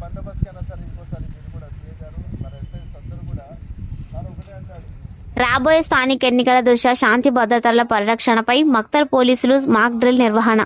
బందోబస్తుకైనా సరే ఇంకోసారి మీరు కూడా సీఏ గారు మన ఎస్ఐస్ అందరూ కూడా సార్ ఒకటే అంటాడు రాబోయే స్థానిక ఎన్నికల దృష్ట్యా శాంతి భద్రతల పరిరక్షణపై మక్తర్ పోలీసులు మాక్ డ్రిల్ నిర్వహణ.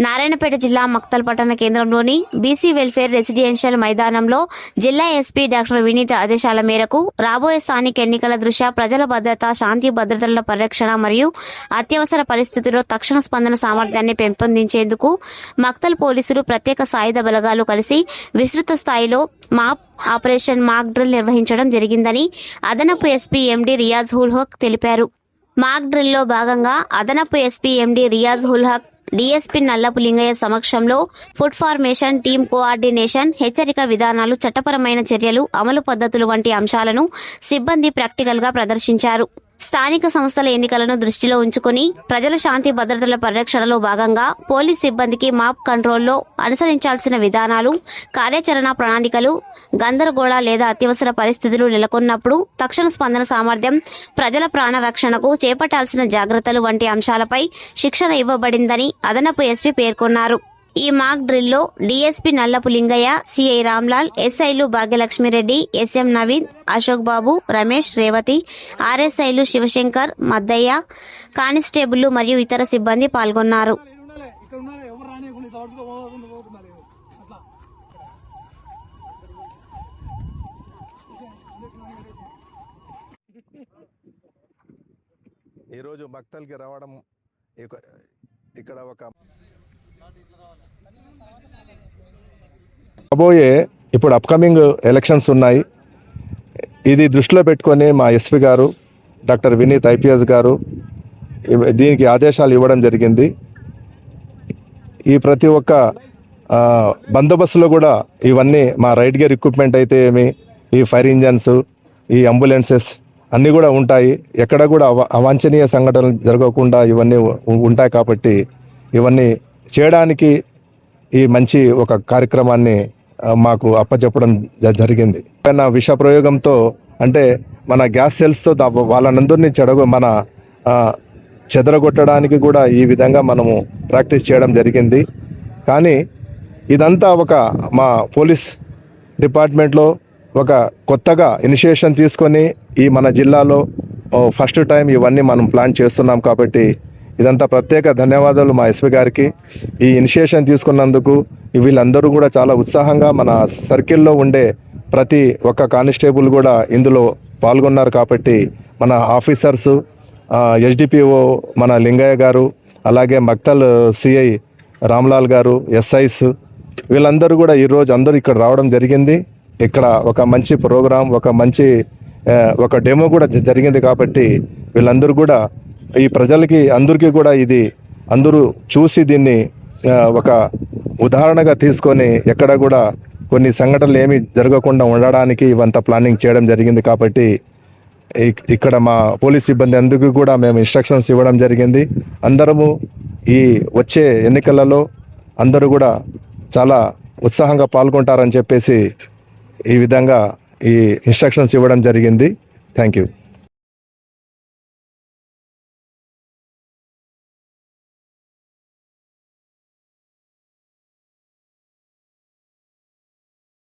నారాయణపేట జిల్లా మక్తల్ పట్టణ కేంద్రంలోని బీసీ వెల్ఫేర్ రెసిడెన్షియల్ మైదానంలో జిల్లా ఎస్పీ డాక్టర్ వినీత్ ఆదేశాల మేరకు రాబోయే స్థానిక ఎన్నికల దృష్ట్యా ప్రజల భద్రత శాంతి భద్రతల పరిరక్షణ మరియు అత్యవసర పరిస్థితుల్లో తక్షణ స్పందన సామర్థ్యాన్ని పెంపొందించేందుకు మక్తల్ పోలీసులు ప్రత్యేక సాయుధ బలగాలు కలిసి విస్తృత స్థాయిలో మాప్ ఆపరేషన్ మాక్ డ్రిల్ నిర్వహించడం జరిగిందని అదనపు ఎస్పీ ఎండీ రియాజ్ హుల్ హక్ తెలిపారు. మాక్ డ్రిల్లో భాగంగా అదనపు SP MD Riyaz ul Haq DSP Nallapu Lingaiah సమక్షంలో ఫుడ్ ఫార్మేషన్ టీమ్ కోఆర్డినేషన్ హెచ్చరిక విధానాలు చట్టపరమైన చర్యలు అమలు పద్ధతులు వంటి అంశాలను సిబ్బంది ప్రాక్టికల్గా ప్రదర్శించారు. స్థానిక సంస్థల ఎన్నికలను దృష్టిలో ఉంచుకుని ప్రజల శాంతి భద్రతల పరిరక్షణలో భాగంగా పోలీస్ సిబ్బందికి మాప్ కంట్రోల్లో అనుసరించాల్సిన విధానాలు కార్యాచరణ ప్రణాళికలు గందరగోళ లేదా అత్యవసర పరిస్థితులు నెలకొన్నప్పుడు తక్షణ స్పందన సామర్థ్యం ప్రజల ప్రాణ రక్షణకు చేపట్టాల్సిన జాగ్రత్తలు వంటి అంశాలపై శిక్షణ ఇవ్వబడిందని అదనపు ఎస్పీ పేర్కొన్నారు. ఈ మాక్ డ్రిల్లో డీఎస్పీ నల్లపు లింగయ్య సిఐ రామ్లాల్ ఎస్ఐలు భాగ్యలక్ష్మిరెడ్డి ఎస్ఎం నవీన్ అశోక్ బాబు రమేష్ రేవతి ఆర్ఎస్ఐలు శివశంకర్ మద్దయ్య కానిస్టేబుళ్ళు మరియు ఇతర సిబ్బంది పాల్గొన్నారు. ఈరోజు భక్తులకి రావడం ఇక్కడ ఒక రాబోయే ఇప్పుడు అప్కమింగ్ ఎలక్షన్స్ ఉన్నాయి. ఇది దృష్టిలో పెట్టుకొని మా ఎస్పీ గారు డాక్టర్ వినీత్ ఐపీఎస్ గారు దీనికి ఆదేశాలు ఇవ్వడం జరిగింది. ఈ ప్రతి ఒక్క బందోబస్తులో కూడా ఇవన్నీ మా రైడ్ గేర్ ఎక్విప్మెంట్ అయితే ఏమి ఈ ఫైర్ ఇంజన్స్ ఈ అంబులెన్సెస్ అన్నీ కూడా ఉంటాయి. ఎక్కడ కూడా అవ అవాంఛనీయ సంఘటనలు జరగకుండా ఇవన్నీ ఉంటాయి కాబట్టి ఇవన్నీ చేయడానికి ఈ మంచి ఒక కార్యక్రమాన్ని మాకు అప్పచెప్పడం జ- జరిగింది. నా విష ప్రయోగంతో అంటే మన గ్యాస్ సెల్స్తో వాళ్ళనందరినీ చెడగ మన చెదరగొట్టడానికి కూడా ఈ విధంగా మనము ప్రాక్టీస్ చేయడం జరిగింది. కానీ ఇదంతా ఒక మా పోలీస్ డిపార్ట్మెంట్లో ఒక కొత్తగా ఇనిషియేషన్ తీసుకొని ఈ మన జిల్లాలో ఫస్ట్ టైం ఇవన్నీ మనం ప్లాన్ చేస్తున్నాం కాబట్టి ఇదంతా ప్రత్యేక ధన్యవాదాలు మా ఎస్పీ గారికి. ఈ ఇనిషియేషన్ తీసుకున్నందుకు వీళ్ళందరూ కూడా చాలా ఉత్సాహంగా మన సర్కిల్లో ఉండే ప్రతి ఒక్క కానిస్టేబుల్ కూడా ఇందులో పాల్గొన్నారు కాబట్టి మన ఆఫీసర్స్ ఎస్డిపిఓ మన లింగయ్య గారు అలాగే మక్తల్ సిఐ రామ్లాల్ గారు ఎస్ఐస్ వీళ్ళందరూ కూడా ఈరోజు అందరూ ఇక్కడ రావడం జరిగింది. ఇక్కడ ఒక మంచి ప్రోగ్రాం ఒక మంచి ఒక డెమో కూడా జరిగింది కాబట్టి వీళ్ళందరూ కూడా ఈ ప్రజలకి అందరికీ కూడా ఇది అందరూ చూసి దీన్ని ఒక ఉదాహరణగా తీసుకొని ఎక్కడ కూడా కొన్ని సంఘటనలు ఏమీ జరగకుండా ఉండడానికి ఇవంత ప్లానింగ్ చేయడం జరిగింది కాబట్టి ఇక్కడ మా పోలీస్ సిబ్బంది అందుకు కూడా మేము ఇన్స్ట్రక్షన్స్ ఇవ్వడం జరిగింది. అందరము ఈ వచ్చే ఎన్నికలలో అందరూ కూడా చాలా ఉత్సాహంగా పాల్గొంటారని చెప్పేసి ఈ విధంగా ఈ ఇన్స్ట్రక్షన్స్ ఇవ్వడం జరిగింది. Thank you.